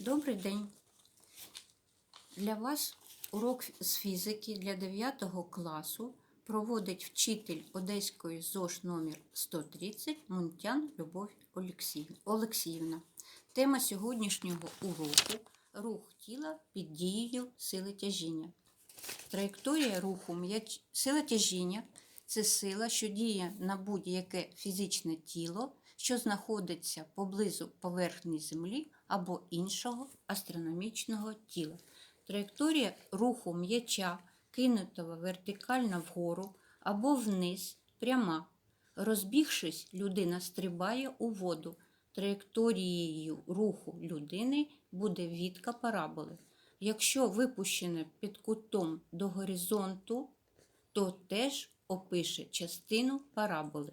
Добрий день. Для вас урок з фізики для 9 класу проводить вчитель Одеської ЗОЖ номер 130 Мунтян Любов Олексіївна. Тема сьогоднішнього уроку рух тіла під дією сили тяжіння. Траєкторія руху м'яч... сила тяжіння це сила, що діє на будь-яке фізичне тіло, що знаходиться поблизу поверхні Землі або іншого астрономічного тіла. Траєкторія руху м'яча, кинутого вертикально вгору або вниз, пряма. Розбігшись, людина стрибає у воду. Траєкторією руху людини буде відка параболи. Якщо випущене під кутом до горизонту, то теж опише частину параболи.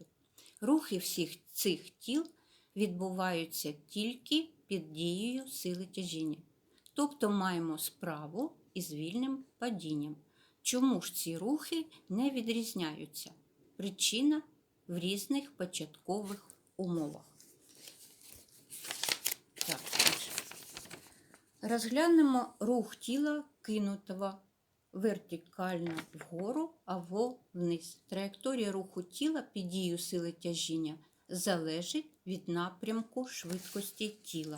Рухи всіх цих тіл відбуваються тільки під дією сили тяжіння. Тобто маємо справу із вільним падінням. Чому ж ці рухи не відрізняються? Причина в різних початкових умовах. Так. Розглянемо рух тіла кинутого вертикально вгору або вниз. Траєкторія руху тіла під дією сили тяжіння залежить від напрямку швидкості тіла.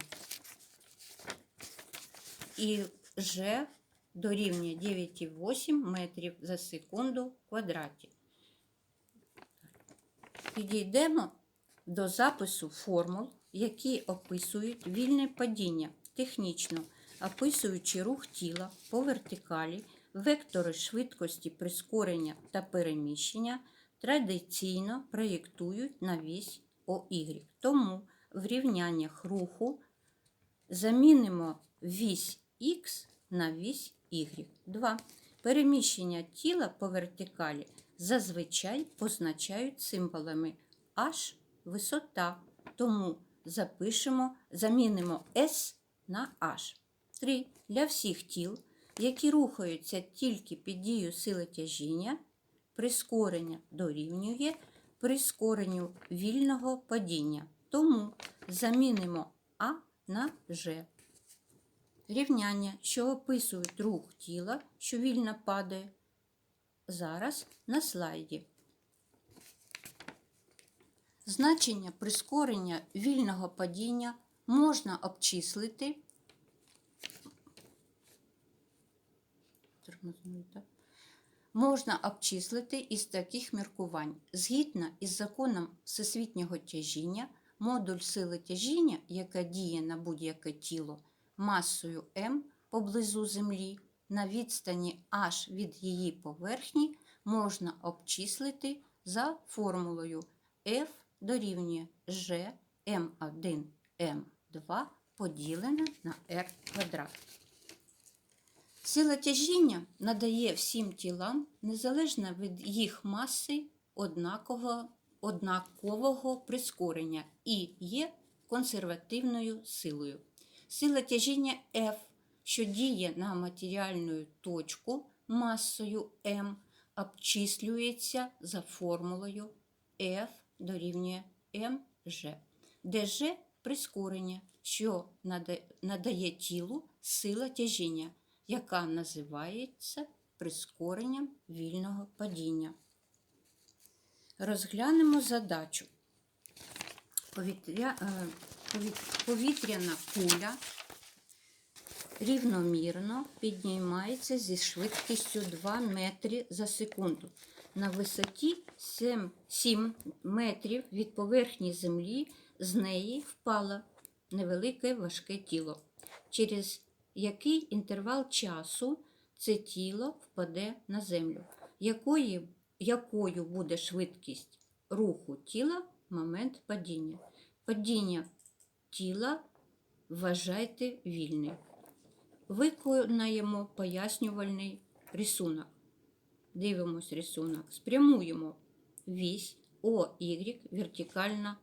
І Ж дорівнює 9,8 метрів за секунду в квадраті. Підійдемо до запису формул, які описують вільне падіння технічно, описуючи рух тіла по вертикалі, вектори швидкості прискорення та переміщення традиційно проєктують на вісь ОY. Тому в рівняннях руху замінимо вісь Х на вісь Y. 2. Переміщення тіла по вертикалі зазвичай позначають символами H висота. Тому запишемо, замінимо S на H. 3. Для всіх тіл, які рухаються тільки під дією сили тяжіння, прискорення дорівнює прискоренню вільного падіння. Тому замінимо А на Ж. Рівняння, що описують рух тіла, що вільно падає, зараз на слайді. Значення прискорення вільного падіння можна обчислити. Можна обчислити із таких міркувань. Згідно із законом всесвітнього тяжіння, модуль сили тяжіння, яка діє на будь-яке тіло масою М поблизу Землі, на відстані H від її поверхні, можна обчислити за формулою F дорівнює G М1 М2 поділене на R квадрат. Сила тяжіння надає всім тілам, незалежно від їх маси, однакового, однакового прискорення і є консервативною силою. Сила тяжіння F, що діє на матеріальну точку масою М, обчислюється за формулою F дорівнює mg, де G – прискорення, що надає тілу сила тяжіння, яка називається прискоренням вільного падіння. Розглянемо задачу. Е, повітряна куля рівномірно піднімається зі швидкістю 2 метри за секунду. На висоті 7, 7 метрів від поверхні землі з неї впало невелике важке тіло. Через який інтервал часу це тіло впаде на землю, якої, якою буде швидкість руху тіла в момент падіння. Падіння тіла вважайте вільним. Виконаємо пояснювальний рисунок. Дивимось рисунок. Спрямуємо вісь ОY вертикально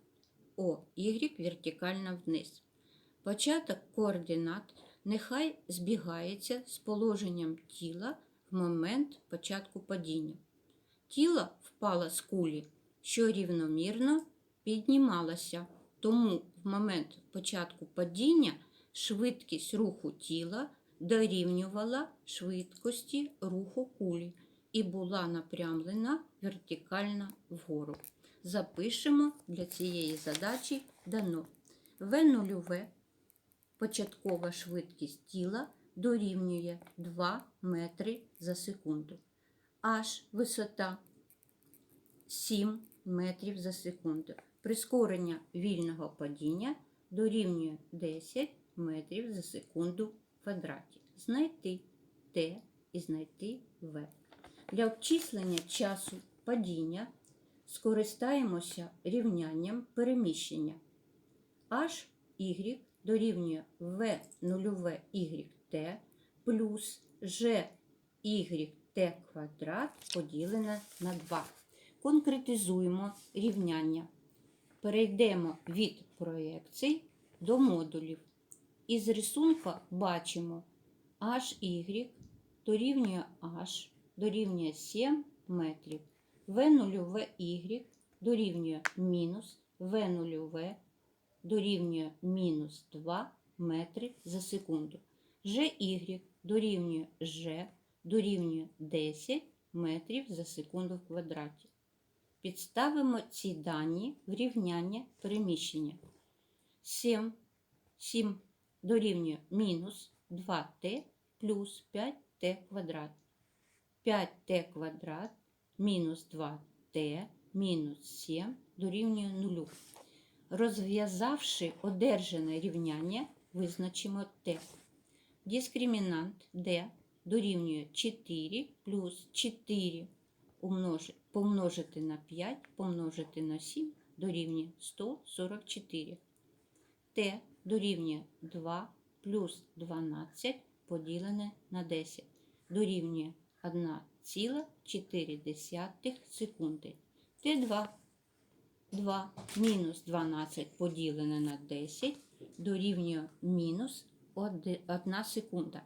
ОY вертикально вниз. Початок координат нехай збігається з положенням тіла в момент початку падіння. Тіло впало з кулі, що рівномірно піднімалося, тому в момент початку падіння швидкість руху тіла дорівнювала швидкості руху кулі і була напрямлена вертикально вгору. Запишемо для цієї задачі дано В0В початкова швидкість тіла дорівнює 2 метри за секунду. H висота 7 метрів за секунду. Прискорення вільного падіння дорівнює 10 метрів за секунду в квадраті. Знайти Т і знайти В. Для обчислення часу падіння скористаємося рівнянням переміщення. H y дорівнює v 0 YT плюс g YT квадрат поділене на 2. Конкретизуємо рівняння. Перейдемо від проєкцій до модулів. Із рисунку бачимо HY дорівнює H дорівнює 7 метрів. В0 Y дорівнює мінус В0В дорівнює мінус 2 метри за секунду. GY дорівнює G дорівнює 10 метрів за секунду в квадраті. Підставимо ці дані в рівняння переміщення. 7, 7 дорівнює мінус 2t плюс 5t квадрат. 5t квадрат мінус 2t мінус 7 дорівнює 0. Розв'язавши одержане рівняння, визначимо t. Дискримінант d дорівнює 4 плюс 4 помножити на 5 помножити на 7 дорівнює 144. t дорівнює 2 плюс 12 поділене на 10 дорівнює 1,4 секунди. Т2 2 мінус 12 поділене на 10 дорівнює мінус 1 секунда.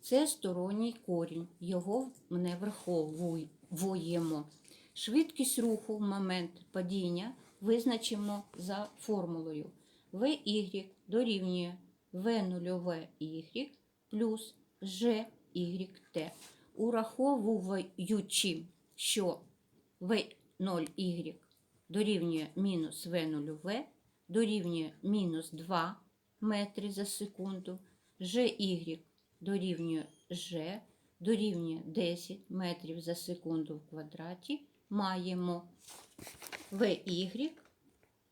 Це сторонній корінь, його не враховуємо. Швидкість руху в момент падіння визначимо за формулою. VY дорівнює V0Y плюс GYT. Ураховуючи, що V0Y дорівнює мінус В0В, дорівнює мінус 2 метри за секунду, GY дорівнює G, дорівнює 10 метрів за секунду в квадраті, маємо VY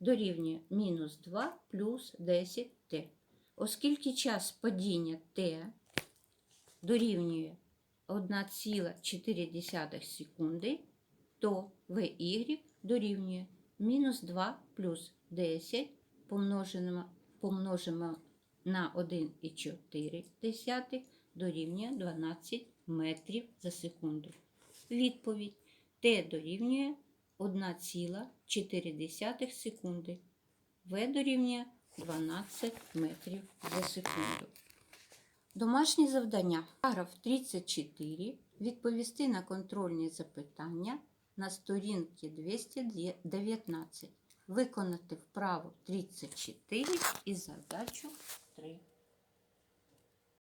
дорівнює мінус 2 плюс 10Т. Оскільки час падіння Т дорівнює 1,4 секунди, то VY дорівнює мінус 2 плюс 10 помножимо, помножимо на 1,4 дорівнює 12 метрів за секунду. Відповідь Т дорівнює 1,4 секунди. В дорівнює 12 метрів за секунду. Домашнє завдання. Параграф 34. Відповісти на контрольні запитання на сторінці 219. Виконати вправу 34 і задачу 3.